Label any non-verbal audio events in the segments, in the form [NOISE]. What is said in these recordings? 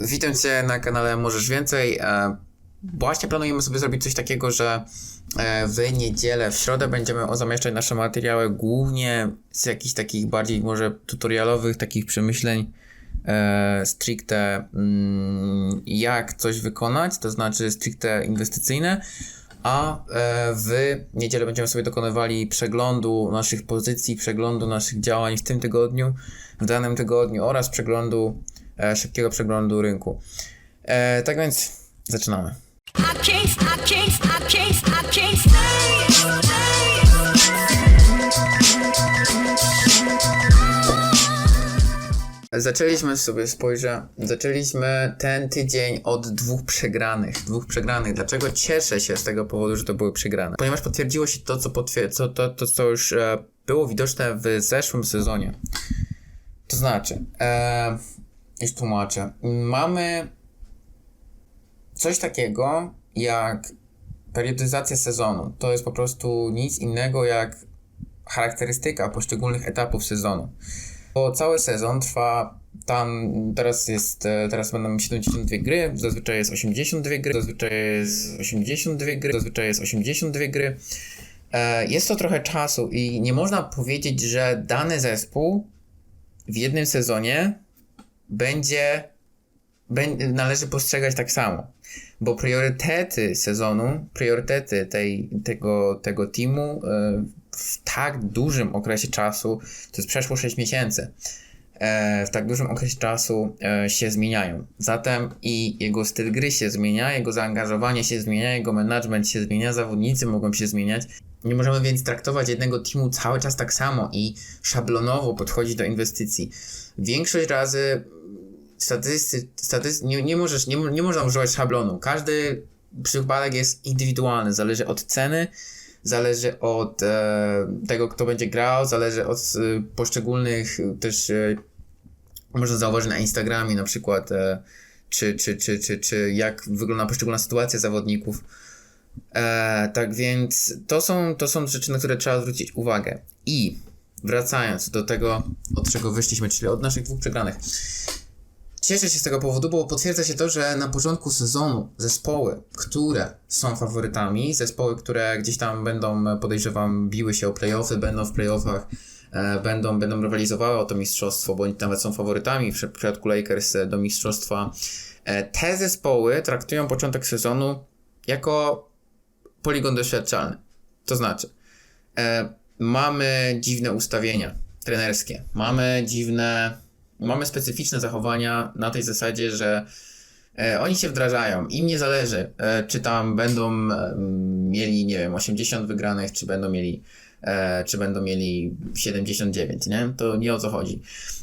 Witam Cię na kanale Możesz Więcej. E, Właśnie planujemy sobie zrobić coś takiego, że e, w niedzielę, w środę będziemy zamieszczać nasze materiały głównie z jakichś takich bardziej może tutorialowych, takich przemyśleń e, stricte mm, jak coś wykonać, to znaczy stricte inwestycyjne, a w niedzielę będziemy sobie dokonywali przeglądu naszych pozycji, przeglądu naszych działań w tym tygodniu, w danym tygodniu oraz przeglądu, szybkiego przeglądu rynku. E, tak więc zaczynamy. Zaczęliśmy sobie, spojrzę, zaczęliśmy ten tydzień od dwóch przegranych. Dwóch przegranych. Dlaczego cieszę się z tego powodu, że to były przegrane? Ponieważ potwierdziło się to, co, co, to, to, co już e, było widoczne w zeszłym sezonie. To znaczy, e, już tłumaczę. Mamy coś takiego jak periodyzacja sezonu. To jest po prostu nic innego jak charakterystyka poszczególnych etapów sezonu. Bo cały sezon trwa tam, teraz jest, e, teraz będą 72 gry, zazwyczaj jest 82 gry, zazwyczaj jest 82 gry, zazwyczaj jest 82 gry. E, Jest to trochę czasu i nie można powiedzieć, że dany zespół w jednym sezonie będzie, bę- należy postrzegać tak samo. Bo priorytety sezonu, priorytety tej, tego, tego teamu e, w tak dużym okresie czasu, to jest przeszło 6 miesięcy, e, w tak dużym okresie czasu e, się zmieniają. Zatem i jego styl gry się zmienia, jego zaangażowanie się zmienia, jego management się zmienia, zawodnicy mogą się zmieniać. Nie możemy więc traktować jednego teamu cały czas tak samo i szablonowo podchodzić do inwestycji. Większość razy statysty, statysty, nie, nie, możesz, nie, nie można używać szablonu. Każdy przypadek jest indywidualny, zależy od ceny, zależy od e, tego, kto będzie grał, zależy od e, poszczególnych e, też e, można zauważyć na Instagramie na przykład, e, czy, czy, czy, czy, czy jak wygląda poszczególna sytuacja zawodników. E, tak więc to są, to są rzeczy, na które trzeba zwrócić uwagę. I wracając do tego, od czego wyszliśmy, czyli od naszych dwóch przegranych. Cieszę się z tego powodu, bo potwierdza się to, że na początku sezonu zespoły, które są faworytami, zespoły, które gdzieś tam będą, podejrzewam, biły się o playoffy, będą w playoffach, e, będą, będą rywalizowały o to mistrzostwo, bądź nawet są faworytami w przypadku Lakers e, do mistrzostwa. E, te zespoły traktują początek sezonu jako poligon doświadczalny. To znaczy, e, mamy dziwne ustawienia trenerskie, mamy dziwne, mamy specyficzne zachowania na tej zasadzie, że e, oni się wdrażają. Im nie zależy, e, czy tam będą e, mieli, nie wiem, 80 wygranych, czy będą mieli e, czy będą mieli 79, nie? To nie o co chodzi.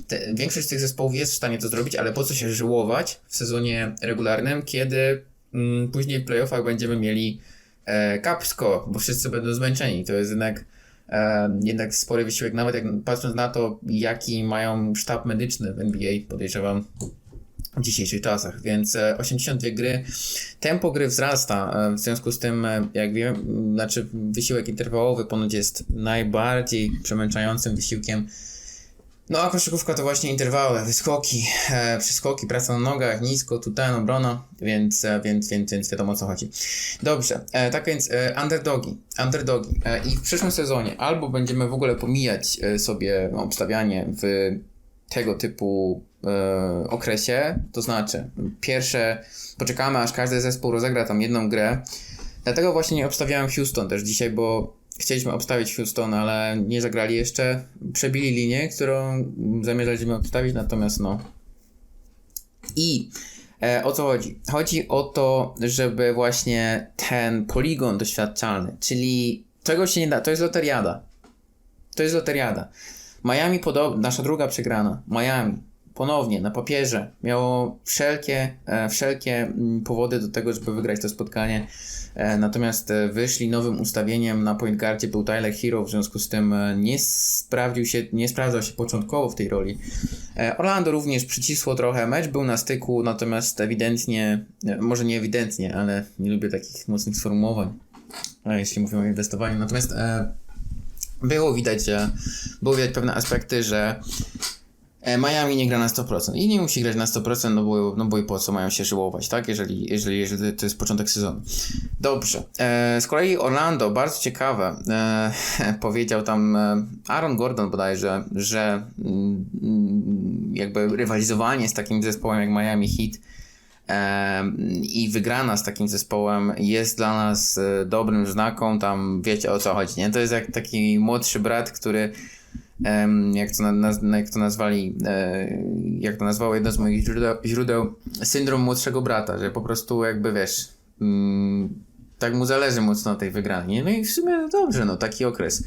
Te, większość z tych zespołów jest w stanie to zrobić, ale po co się żyłować w sezonie regularnym, kiedy mm, później w playoffach będziemy mieli e, kapsko, bo wszyscy będą zmęczeni. To jest jednak, e, jednak spory wysiłek, nawet jak patrząc na to, jaki mają sztab medyczny w NBA, podejrzewam w dzisiejszych czasach, więc e, 82 gry, tempo gry wzrasta, e, w związku z tym, e, jak wiem, znaczy wysiłek interwałowy ponoć jest najbardziej przemęczającym wysiłkiem no a koszykówka to właśnie interwały, wyskoki, e, przeskoki, praca na nogach, nisko, tutaj obrona, więc, e, więc, więc, więc wiadomo o co chodzi. Dobrze, e, tak więc e, underdogi, underdogi e, i w przyszłym sezonie albo będziemy w ogóle pomijać e, sobie obstawianie w tego typu e, okresie, to znaczy pierwsze, poczekamy aż każdy zespół rozegra tam jedną grę, dlatego właśnie nie obstawiałem Houston też dzisiaj, bo chcieliśmy obstawić Houston, ale nie zagrali jeszcze. Przebili linię, którą zamierzaliśmy obstawić, natomiast no. I e, o co chodzi? Chodzi o to, żeby właśnie ten poligon doświadczalny, czyli czegoś się nie da, to jest loteriada. To jest loteriada. Miami podob, nasza druga przegrana. Miami ponownie na papierze miało wszelkie, e, wszelkie mm, powody do tego, żeby wygrać to spotkanie. E, Natomiast e, wyszli nowym ustawieniem na point guardzie był Tyler Hero, w związku z tym nie sprawdził się, nie sprawdzał się początkowo w tej roli. Orlando również przycisło trochę, mecz był na styku, natomiast ewidentnie, może nie ewidentnie, ale nie lubię takich mocnych sformułowań, jeśli mówimy o inwestowaniu. Natomiast było widać, było widać pewne aspekty, że Miami nie gra na 100% i nie musi grać na 100%, no bo, no bo i po co mają się żyłować, tak? Jeżeli, jeżeli, jeżeli to jest początek sezonu. Dobrze. E, z kolei Orlando, bardzo ciekawe, e, [LAUGHS] powiedział tam e, Aaron Gordon bodajże, że mm, jakby rywalizowanie z takim zespołem jak Miami Heat i wygrana z takim zespołem jest dla nas e, dobrym znaką, tam wiecie o co chodzi, nie? To jest jak taki młodszy brat, który jak to, jak to nazwali, e, jak to nazwało jedno z moich źródeł, źródeł, syndrom młodszego brata, że po prostu jakby wiesz, mm, tak mu zależy mocno na tej wygranej. No i w sumie no dobrze, no taki okres.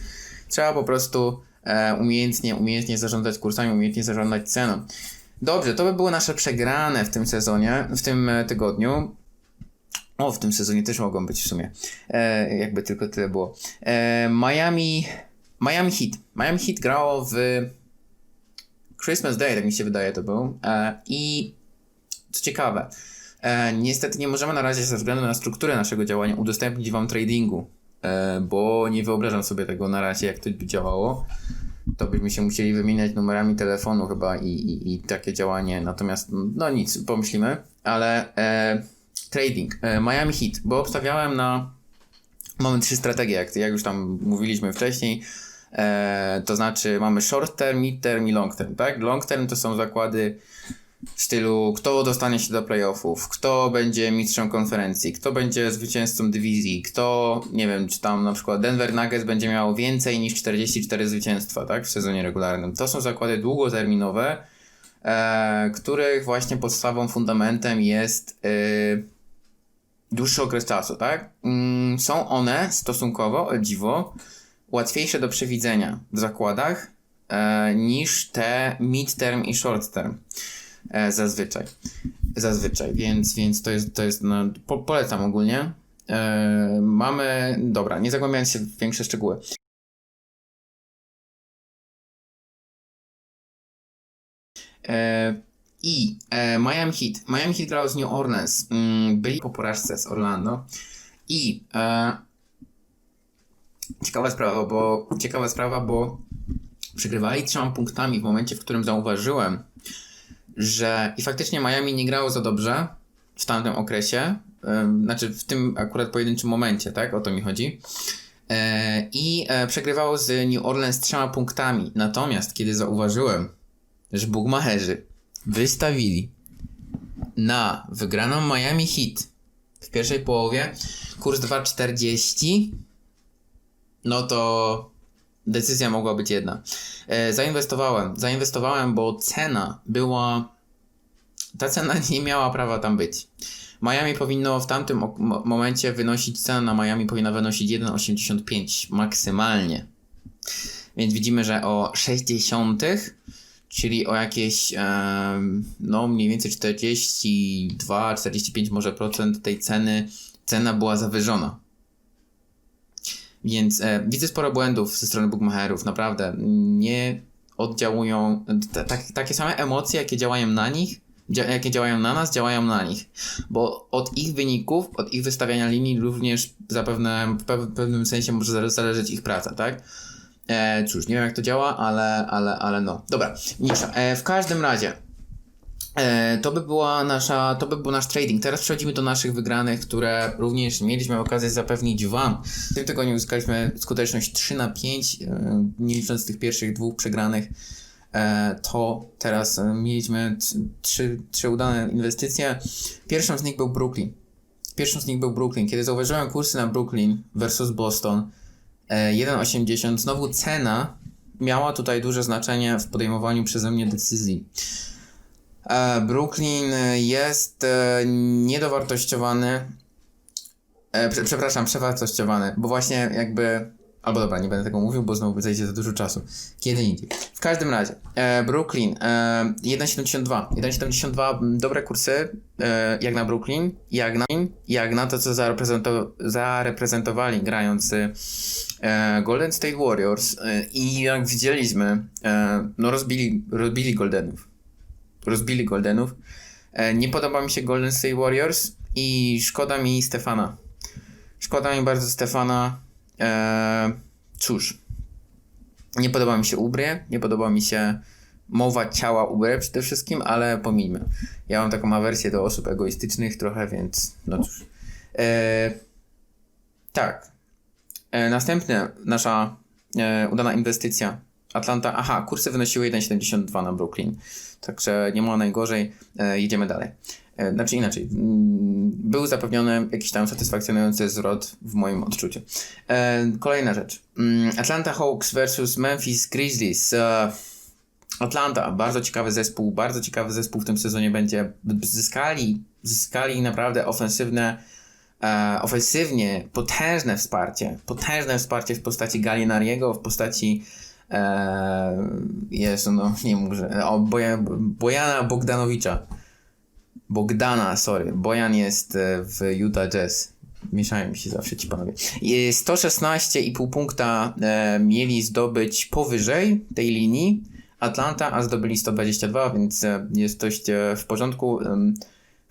Trzeba po prostu e, umiejętnie, umiejętnie zarządzać kursami, umiejętnie zarządzać ceną. Dobrze, to by było nasze przegrane w tym sezonie, w tym e, tygodniu. O, w tym sezonie też mogą być w sumie. E, jakby tylko tyle było. E, Miami, Miami Heat. Miami Heat grało w Christmas Day, tak mi się wydaje to był. E, I co ciekawe, e, niestety nie możemy na razie ze względu na strukturę naszego działania udostępnić wam tradingu, e, bo nie wyobrażam sobie tego na razie, jak to by działało to byśmy się musieli wymieniać numerami telefonu chyba i, i, i takie działanie. Natomiast, no nic, pomyślimy. Ale e, trading. E, Miami Heat, bo obstawiałem na. Mamy trzy strategie, jak, jak już tam mówiliśmy wcześniej. E, to znaczy mamy short term, mid term i long term, tak? Long term to są zakłady w stylu kto dostanie się do playoffów, kto będzie mistrzem konferencji, kto będzie zwycięzcą dywizji, kto, nie wiem, czy tam na przykład Denver Nuggets będzie miał więcej niż 44 zwycięstwa, tak, w sezonie regularnym. To są zakłady długoterminowe, e, których właśnie podstawą, fundamentem jest e, dłuższy okres czasu, tak? Mm, są one stosunkowo, o dziwo, łatwiejsze do przewidzenia w zakładach e, niż te mid-term i short-term e, zazwyczaj. Zazwyczaj, więc, więc to jest, to jest no, po, polecam ogólnie. E, mamy, dobra, nie zagłębiając się w większe szczegóły. E, I e, Miami Heat. Miami Heat grał z New Orleans. Mm, byli po porażce z Orlando. I e, ciekawa sprawa, bo ciekawa sprawa, bo przegrywali trzema punktami w momencie, w którym zauważyłem, że i faktycznie Miami nie grało za dobrze w tamtym okresie, znaczy w tym akurat pojedynczym momencie, tak? O to mi chodzi. E, I e, przegrywało z New Orleans trzema punktami. Natomiast kiedy zauważyłem, że Bugmacherzy wystawili na wygraną Miami Heat w pierwszej połowie kurs 2,40, no to decyzja mogła być jedna. E, zainwestowałem, zainwestowałem, bo cena była. Ta cena [LAUGHS] nie miała prawa tam być. Miami powinno w tamtym momencie wynosić, cena na Miami powinna wynosić 1,85 maksymalnie. Więc widzimy, że o 60, czyli o jakieś no mniej więcej 42-45 może procent tej ceny, cena była zawyżona. Więc e, widzę sporo błędów ze strony bookmacherów, naprawdę nie oddziałują, t- tak, takie same emocje, jakie działają na nich, jakie działają na nas, działają na nich. Bo od ich wyników, od ich wystawiania linii również zapewne w pew- pewnym sensie może zale- zależeć ich praca, tak? E, cóż, nie wiem jak to działa, ale, ale, ale no. Dobra, mniejsza. E, w każdym razie, to by była nasza, to by był nasz trading. Teraz przechodzimy do naszych wygranych, które również mieliśmy okazję zapewnić Wam. W tym tygodniu uzyskaliśmy skuteczność 3 na 5, e, nie licząc tych pierwszych dwóch przegranych. E, to teraz e, mieliśmy trzy, trzy udane inwestycje. Pierwszą z nich był Brooklyn. Pierwszą z nich był Brooklyn. Kiedy zauważyłem kursy na Brooklyn versus Boston, e, 1,80, znowu cena miała tutaj duże znaczenie w podejmowaniu przeze mnie decyzji. E, Brooklyn jest e, niedowartościowany. E, prze, przepraszam, przewartościowany, bo właśnie jakby. Albo dobra, nie będę tego mówił, bo znowu zajdzie za dużo czasu. Kiedy indziej. W każdym razie, Brooklyn e, 1,72. 1,72 m, dobre kursy, jak na Brooklyn, jak na, jak na to, co zareprezentow- zareprezentowali grając Golden State Warriors. I jak widzieliśmy, no rozbili, rozbili Goldenów rozbili Goldenów. E, Nie podoba mi się Golden State Warriors i szkoda mi Stefana. Szkoda mi bardzo Stefana. E, cóż, nie podoba mi się Ubry, nie podoba mi się mowa ciała Uber przede wszystkim, ale pomijmy. Ja mam taką awersję do osób egoistycznych trochę, więc no cóż. E, tak. E, następna nasza e, udana inwestycja. Atlanta, aha, kursy wynosiły 1,72 na Brooklyn. Także nie ma najgorzej, e, jedziemy dalej. E, znaczy inaczej, mm, był zapewniony jakiś tam satysfakcjonujący zwrot w moim odczuciu. E, kolejna rzecz. Mm, Atlanta Hawks versus Memphis Grizzlies. E, Atlanta, bardzo ciekawy zespół, bardzo ciekawy zespół w tym sezonie będzie. Zyskali, zyskali naprawdę ofensywne, e, ofensywnie potężne wsparcie, potężne wsparcie w postaci Gallinariego, w postaci e, Jezu, no nie mówię, o Boja, Bojana Bogdanowicza. Bogdana, sorry. Bojan jest e, w Utah Jazz. Mieszają mi się zawsze ci panowie. I 116,5 punkta e, mieli zdobyć powyżej tej linii Atlanta, a zdobyli 122, więc e, jest dość e, w porządku.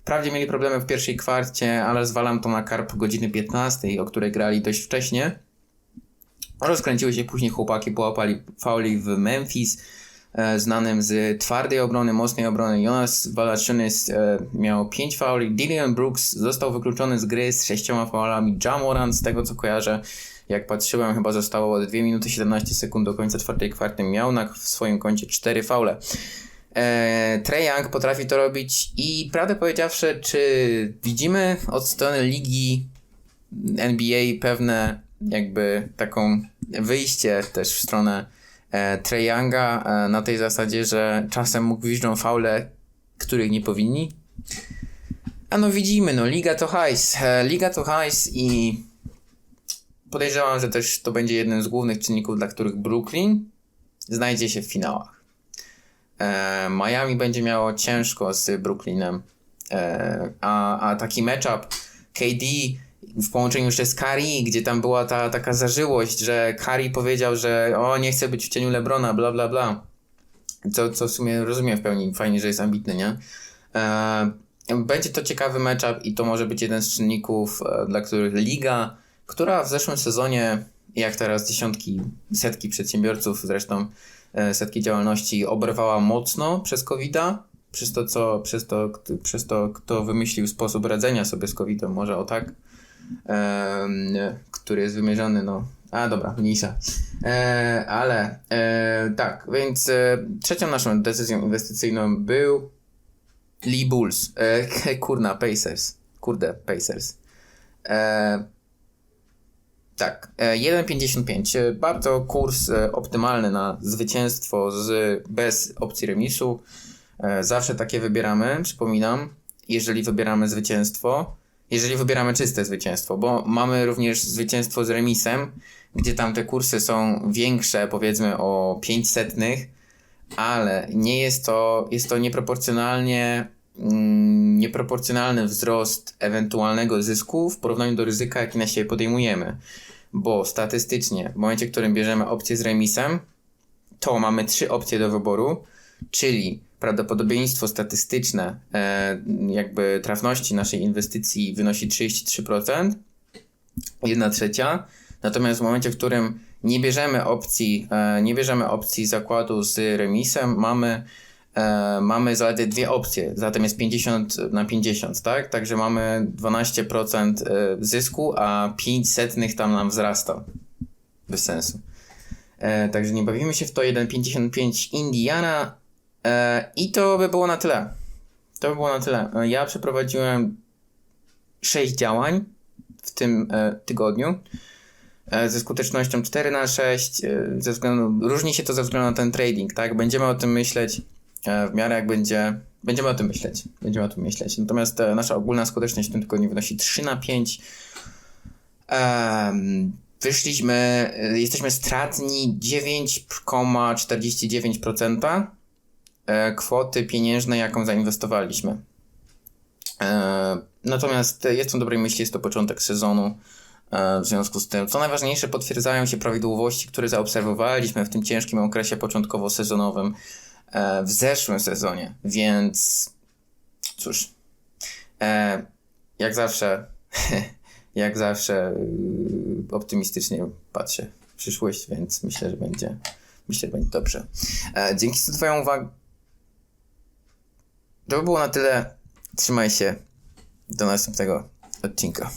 Wprawdzie mieli problemy w pierwszej kwarcie, ale zwalam to na karp godziny 15, o której grali dość wcześnie. Rozkręciły się później chłopaki, połapali fauli w Memphis, e, znanym z twardej obrony, mocnej obrony. Jonas Valanciunas e, miał 5 fauli, Dillian Brooks został wykluczony z gry z 6 faulami, Jamoran z tego co kojarzę, jak patrzyłem chyba zostało 2 minuty 17 sekund do końca czwartej kwarty, miał na w swoim koncie 4 faule. E, Young potrafi to robić i prawdę powiedziawszy, czy widzimy od strony ligi NBA pewne jakby taką wyjście też w stronę e, Trae Younga e, na tej zasadzie, że czasem mu gwiżdżą faule, których nie powinni. A no widzimy, no liga to hajs. E, liga to hajs i podejrzewam, że też to będzie jeden z głównych czynników, dla których Brooklyn znajdzie się w finałach. E, Miami będzie miało ciężko z Brooklynem, e, a, a taki matchup KD w połączeniu jeszcze z Curry, gdzie tam była ta taka zażyłość, że Curry powiedział, że o nie chcę być w cieniu Lebrona, bla bla bla. Co, co w sumie rozumiem w pełni, fajnie, że jest ambitny, nie? E, będzie to ciekawy matchup i to może być jeden z czynników, e, dla których liga, która w zeszłym sezonie, jak teraz dziesiątki, setki przedsiębiorców zresztą, e, setki działalności oberwała mocno przez covid przez to, co, przez to, przez to, kto wymyślił sposób radzenia sobie z COVID-em, może o tak, który jest wymierzony, no, a dobra, mniejsza. Ale tak, więc e, trzecią naszą decyzją inwestycyjną był Lee Bulls, e, [LAUGHS] kurna, Pacers, kurde, Pacers. E, tak, e, 1,55. e, Bardzo kurs optymalny na zwycięstwo z, bez opcji remisu. Zawsze takie wybieramy, przypominam, jeżeli wybieramy zwycięstwo, jeżeli wybieramy czyste zwycięstwo, bo mamy również zwycięstwo z remisem, gdzie tam te kursy są większe, powiedzmy o 500, ale nie jest to, jest to nieproporcjonalnie mm, nieproporcjonalny wzrost ewentualnego zysku w porównaniu do ryzyka, jaki na siebie podejmujemy. Bo statystycznie, w momencie, w którym bierzemy opcję z remisem, to mamy trzy opcje do wyboru, czyli prawdopodobieństwo statystyczne e, jakby trafności naszej inwestycji wynosi 33%, 1 trzecia. Natomiast w momencie, w którym nie bierzemy opcji, e, nie bierzemy opcji zakładu z remisem, mamy, e, mamy zaledwie dwie opcje. Zatem jest 50 na 50, tak? Także mamy 12% e, zysku, a 5 setnych tam nam wzrasta. Bez sensu. Także nie bawimy się w to. 1,55 Indiana. E, I to by było na tyle. To by było na tyle. E, Ja przeprowadziłem 6 działań w tym e, tygodniu. Ze skutecznością 4 na 6. E, ze względu, różni się to ze względu na ten trading, tak? Będziemy o tym myśleć w miarę jak będzie. Będziemy o tym myśleć. Będziemy o tym myśleć. Natomiast nasza ogólna skuteczność w tym tygodniu wynosi 3 na 5. Em, wyszliśmy, jesteśmy stratni 9,49% e, kwoty pieniężnej, jaką zainwestowaliśmy. E, Natomiast e, jestem dobrej myśli, jest to początek sezonu. E, W związku z tym, co najważniejsze, potwierdzają się prawidłowości, które zaobserwowaliśmy w tym ciężkim okresie początkowo-sezonowym e, w zeszłym sezonie. Więc cóż, e, jak zawsze, [LAUGHS] jak zawsze y, optymistycznie patrzę w przyszłość, więc myślę, że będzie, Myślę, że będzie dobrze. E, dzięki za twoją uwagę. To by było na tyle. Trzymaj się. Do następnego odcinka.